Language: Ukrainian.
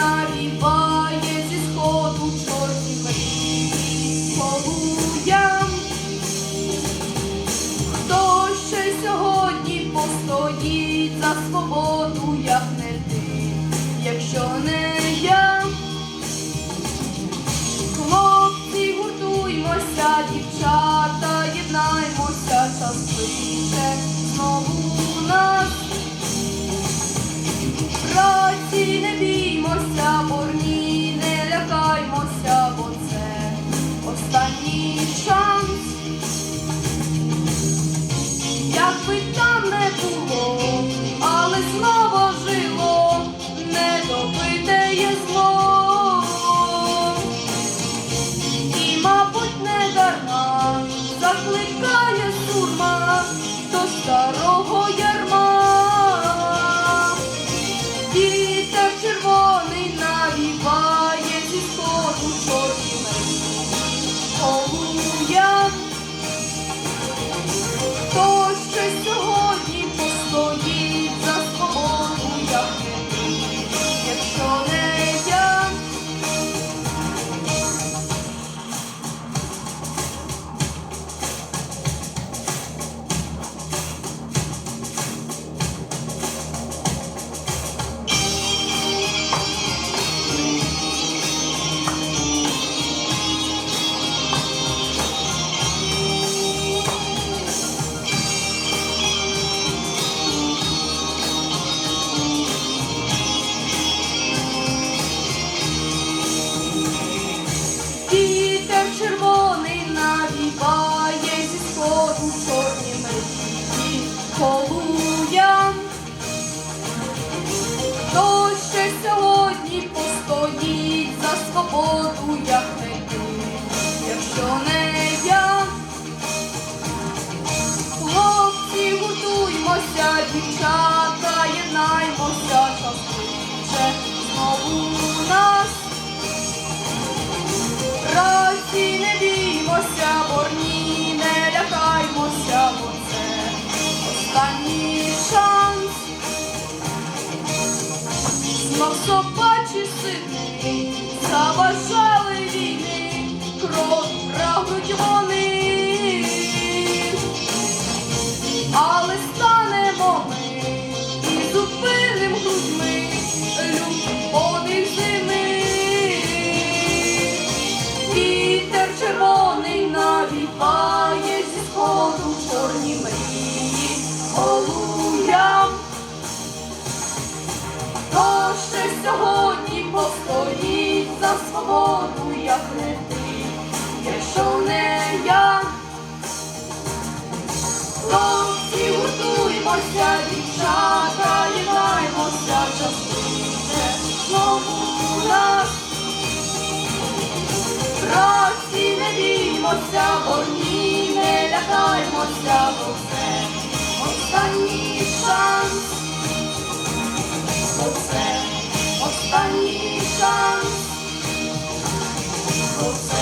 навіває зі сходу чорні мрії полуям. Хто ще сьогодні постоїть за свободу, як не ти, якщо не я? Хлопці, гуртуймося, дівчата, єднаймося, ближче знову нас. Праці не біймося, Хто ще сьогодні постоїть за свободу, як не ти, якщо не я? Хлопці, гуртуймося, дівчата, єднаймося, швидше знову нас. Праці не біймося, борні, не лякаймося, бо це останній Знов собачий син, заважали Єднаймося, дівчата, єднаймося, частине знову нас. Праці не біймося, борні, не лякаймося, бо це останній шанс, бо це останній шанс, бо це.